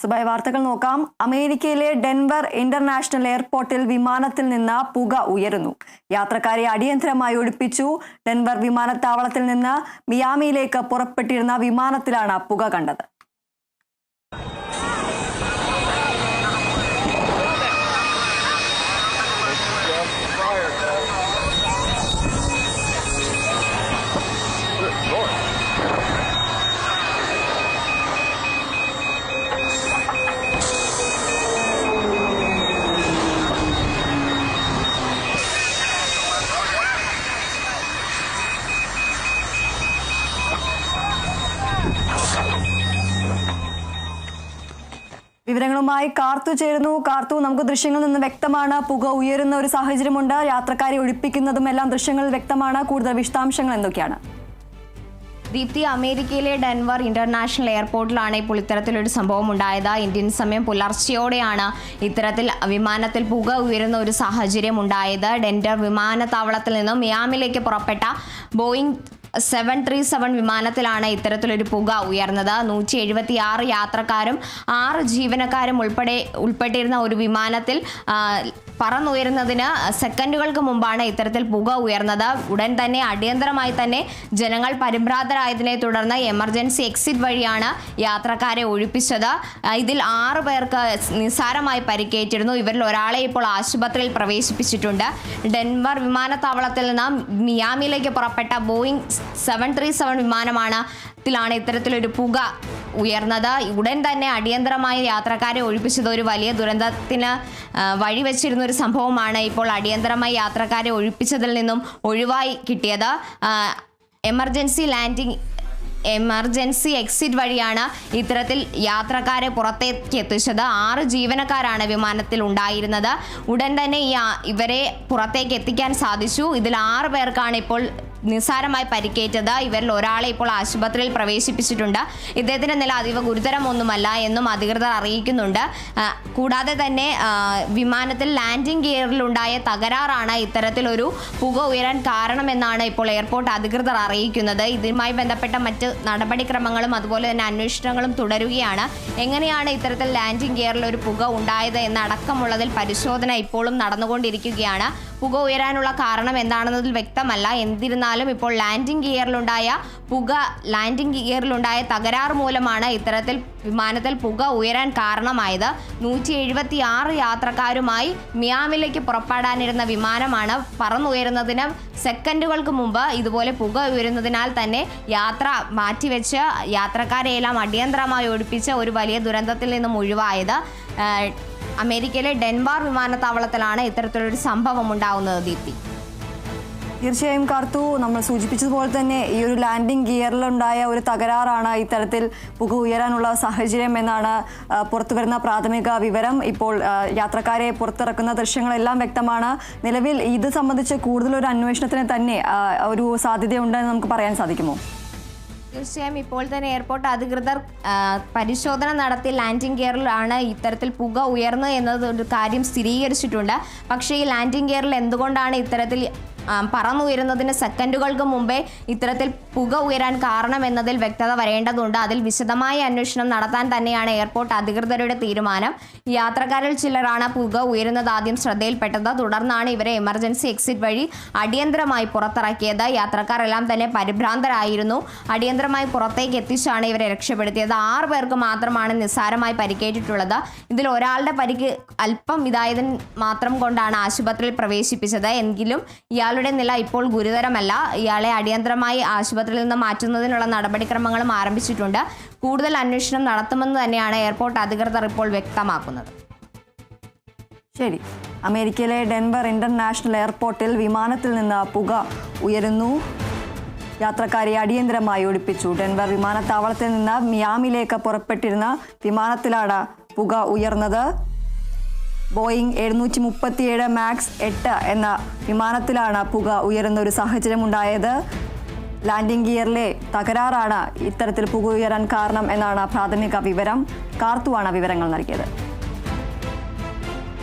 സുബായ് വാർത്തകൾ നോക്കാം. അമേരിക്കയിലെ ഡെൻവർ ഇന്റർനാഷണൽ എയർപോർട്ടിൽ വിമാനത്തിൽ നിന്ന് പുക ഉയരുന്നു. യാത്രക്കാരെ അടിയന്തരമായി ഒഴിപ്പിച്ചു. ഡെൻവർ വിമാനത്താവളത്തിൽ നിന്ന് മിയാമിയിലേക്ക് പുറപ്പെട്ടിരുന്ന വിമാനത്തിലാണ് പുക കണ്ടത്. വിവരങ്ങളുമായി കാർത്തു ചേരുന്നു. കാർത്തു നമുക്ക് ദൃശ്യങ്ങളിൽ നിന്ന് വ്യക്തമാണ്. പുക ഉയരുന്ന ഒരു സാഹചര്യമുണ്ട്. യാത്രക്കാരെ ഒഴിപ്പിക്കുന്നതും എല്ലാം ദൃശ്യങ്ങളിൽ വ്യക്തമാണ്. കൂടുതൽ വിശദാംശങ്ങൾ എന്തൊക്കെയാണ്? ദീപ്തി അമേരിക്കയിലെ ഡെൻവർ ഇന്റർനാഷണൽ എയർപോർട്ടിലാണ് ഇപ്പോൾ ഇത്തരത്തിലൊരു സംഭവം ഉണ്ടായത്. ഇന്ത്യൻ സമയം പുലർച്ചയോടെയാണ് ഇത്തരത്തിൽ വിമാനത്തിൽ പുക ഉയരുന്ന ഒരു സാഹചര്യം ഉണ്ടായത്. ഡെൻവർ വിമാനത്താവളത്തിൽ നിന്നും മിയാമിലേക്ക് പുറപ്പെട്ട ബോയിങ് സെവൻ ത്രീ സെവൻ വിമാനത്തിലാണ് ഇത്തരത്തിലൊരു പുക ഉയർന്നത്. നൂറ്റി എഴുപത്തി ആറ് യാത്രക്കാരും ആറ് ജീവനക്കാരും ഉൾപ്പെടെ ഉൾപ്പെട്ടിരുന്ന ഒരു വിമാനത്തിൽ പറന്നുയരുന്നതിന് സെക്കൻഡുകൾക്ക് മുമ്പാണ് ഇത്തരത്തിൽ പുക ഉയർന്നത്. ഉടൻ തന്നെ അടിയന്തരമായി തന്നെ ജനങ്ങൾ പരിഭ്രാന്തരായതിനെ തുടർന്ന് എമർജൻസി എക്സിറ്റ് വഴിയാണ് യാത്രക്കാരെ ഒഴിപ്പിച്ചത്. ഇതിൽ ആറ് പേർക്ക് നിസ്സാരമായി പരിക്കേറ്റിരുന്നു. ഇവരിൽ ഒരാളെ ഇപ്പോൾ ആശുപത്രിയിൽ പ്രവേശിപ്പിച്ചിട്ടുണ്ട്. ഡെൻവർ വിമാനത്താവളത്തിൽ നിന്ന് മിയാമിയിലേക്ക് പുറപ്പെട്ട ബോയിങ് സെവൻ ത്രീ സെവൻ വിമാനമാണ് ത്തിലാണ് ഇത്തരത്തിലൊരു പുക ഉയർന്നത്. ഉടൻ തന്നെ അടിയന്തരമായി യാത്രക്കാരെ ഒഴിപ്പിച്ചത് ഒരു വലിയ ദുരന്തത്തിന് വഴിവെച്ചിരുന്ന ഒരു സംഭവമാണ് ഇപ്പോൾ അടിയന്തരമായി യാത്രക്കാരെ ഒഴിപ്പിച്ചതിൽ നിന്നും ഒഴിവായി കിട്ടിയത്. എമർജൻസി ലാൻഡിംഗ് എമർജൻസി എക്സിറ്റ് വഴിയാണ് ഇത്തരത്തിൽ യാത്രക്കാരെ പുറത്തേക്ക് എത്തിച്ചത്. ആറ് ജീവനക്കാരാണ് വിമാനത്തിൽ ഉണ്ടായിരുന്നത്. ഉടൻ തന്നെ ഈ ഇവരെ പുറത്തേക്ക് എത്തിക്കാൻ സാധിച്ചു. ഇതിൽ ആറ് പേർക്കാണ് ഇപ്പോൾ നിസ്സാരമായി പരിക്കേറ്റത് ഇവരിൽ ഒരാളെ ഇപ്പോൾ ആശുപത്രിയിൽ പ്രവേശിപ്പിച്ചിട്ടുണ്ട്. ഇദ്ദേഹത്തിന്റെ നില അതീവ ഗുരുതരമൊന്നുമല്ല എന്നും അധികൃതർ അറിയിക്കുന്നുണ്ട്. കൂടാതെ തന്നെ വിമാനത്തിൽ ലാൻഡിംഗ് ഗിയറിലുണ്ടായ തകരാറാണ് ഇത്തരത്തിലൊരു പുക ഉയരാൻ കാരണമെന്നാണ് ഇപ്പോൾ എയർപോർട്ട് അധികൃതർ അറിയിക്കുന്നത്. ഇതുമായി ബന്ധപ്പെട്ട മറ്റ് നടപടിക്രമങ്ങളും അതുപോലെ തന്നെ അന്വേഷണങ്ങളും തുടരുകയാണ്. എങ്ങനെയാണ് ഇത്തരത്തിൽ ലാൻഡിംഗ് ഗിയറിൽ ഒരു പുക ഉണ്ടായത് എന്നടക്കമുള്ളതിൽ പരിശോധന ഇപ്പോഴും നടന്നുകൊണ്ടിരിക്കുകയാണ്. പുക ഉയരാനുള്ള കാരണം എന്താണെന്നതിൽ വ്യക്തമല്ല. എന്നിരുന്നാലും ഇപ്പോൾ ലാൻഡിംഗ് ഗിയറിലുണ്ടായ പുക ലാൻഡിംഗ് ഗിയറിലുണ്ടായ തകരാർ മൂലമാണ് ഇത്തരത്തിൽ വിമാനത്തിൽ പുക ഉയരാൻ കാരണമായത്. നൂറ്റി എഴുപത്തി ആറ് യാത്രക്കാരുമായി മിയാമിലേക്ക് പുറപ്പെടാനിരുന്ന വിമാനമാണ് പറന്നുയരുന്നതിന് സെക്കൻഡുകൾക്ക് മുമ്പ് ഇതുപോലെ പുക ഉയരുന്നതിനാൽ തന്നെ യാത്ര മാറ്റിവെച്ച് യാത്രക്കാരെയെല്ലാം അടിയന്തരമായി ഒഴിപ്പിച്ച് ഒരു വലിയ ദുരന്തത്തിൽ നിന്നും ഒഴിവായത്. അമേരിക്കയിലെ ഡെൻവാർ വിമാനത്താവളത്തിലാണ് ഇത്തരത്തിലൊരു സംഭവം ഉണ്ടാകുന്നത് ദീപ്തി. തീർച്ചയായും കാർത്തു നമ്മൾ സൂചിപ്പിച്ചതുപോലെ തന്നെ ഈ ഒരു ലാൻഡിംഗ് ഗിയറിലുണ്ടായ ഒരു തകരാറാണ് ഇത്തരത്തിൽ പുക ഉയരാനുള്ള സാഹചര്യം എന്നാണ് പുറത്തു വരുന്ന പ്രാഥമിക വിവരം. ഇപ്പോൾ യാത്രക്കാരെ പുറത്തിറക്കുന്ന ദൃശ്യങ്ങളെല്ലാം വ്യക്തമാണ്. നിലവിൽ ഇത് സംബന്ധിച്ച് ഒരു അന്വേഷണത്തിന് തന്നെ ഒരു സാധ്യതയുണ്ടെന്ന് നമുക്ക് പറയാൻ സാധിക്കുമോ? തീർച്ചയായും ഇപ്പോൾ തന്നെ എയർപോർട്ട് അധികൃതർ പരിശോധന നടത്തി ലാൻഡിംഗ് ഗിയറിലാണ് ഇത്തരത്തിൽ പുക ഉയർന്നത് എന്നത് ഒരു കാര്യം സ്ഥിരീകരിച്ചിട്ടുണ്ട്. പക്ഷേ ഈ ലാൻഡിംഗ് ഗിയറിൽ എന്തുകൊണ്ടാണ് ഇത്തരത്തിൽ പറന്നുയരുന്നതിന് സെക്കൻഡുകൾക്ക് മുമ്പേ ഇത്തരത്തിൽ പുക ഉയരാൻ കാരണം എന്നതിൽ വ്യക്തത വരേണ്ടതുണ്ട്. അതിൽ വിശദമായ അന്വേഷണം നടത്താൻ തന്നെയാണ് എയർപോർട്ട് അധികൃതരുടെ തീരുമാനം. യാത്രക്കാരിൽ ചിലരാണ് പുക ഉയരുന്നത് ആദ്യം ശ്രദ്ധയിൽപ്പെട്ടത്. തുടർന്നാണ് ഇവരെ എമർജൻസി എക്സിറ്റ് വഴി അടിയന്തരമായി പുറത്തിറക്കിയത്. യാത്രക്കാരെല്ലാം തന്നെ പരിഭ്രാന്തരായിരുന്നു. അടിയന്തരമായി പുറത്തേക്ക് എത്തിച്ചാണ് ഇവരെ രക്ഷപ്പെടുത്തിയത്. ആറ് പേർക്ക് മാത്രമാണ് നിസ്സാരമായി പരിക്കേറ്റിട്ടുള്ളത്. ഇതിൽ ഒരാളുടെ പരിക്ക് അല്പം ഇതായതിന് മാത്രം കൊണ്ടാണ് ആശുപത്രിയിൽ പ്രവേശിപ്പിച്ചത്. എങ്കിലും ഇയാളുടെ നില ഇപ്പോൾ ഗുരുതരമല്ല. ഇയാളെ അടിയന്തരമായി ആശുപത്രിയിൽ നിന്ന് മാറ്റുന്നതിനുള്ള നടപടിക്രമങ്ങളും ആരംഭിച്ചിട്ടുണ്ട്. കൂടുതൽ അന്വേഷണം നടത്തുമെന്ന് തന്നെയാണ് എയർപോർട്ട് അധികൃതർ ഇപ്പോൾ വ്യക്തമാക്കുന്നത്. ശരി. അമേരിക്കയിലെ ഡെൻവർ ഇന്റർനാഷണൽ എയർപോർട്ടിൽ വിമാനത്തിൽ നിന്ന് പുക ഉയരുന്നു. യാത്രക്കാരെ അടിയന്തരമായി ഒഴിപ്പിച്ചു. ഡെൻവർ വിമാനത്താവളത്തിൽ നിന്ന് മിയാമിലേക്ക് പുറപ്പെട്ടിരുന്ന വിമാനത്തിലാണ് പുക ഉയർന്നത്. ബോയിങ് എഴുന്നൂറ്റി മുപ്പത്തിയേഴ് മാക്സ് എട്ട് എന്ന വിമാനത്തിലാണ് പുക ഉയരുന്ന ഒരു സാഹചര്യമുണ്ടായത്. ലാൻഡിംഗ് ഗിയറിലെ തകരാറാണ് ഇത്തരത്തിൽ പുക ഉയരാൻ കാരണം എന്നാണ് പ്രാഥമിക വിവരം. കാർത്തുവാണ് വിവരങ്ങൾ നൽകിയത്.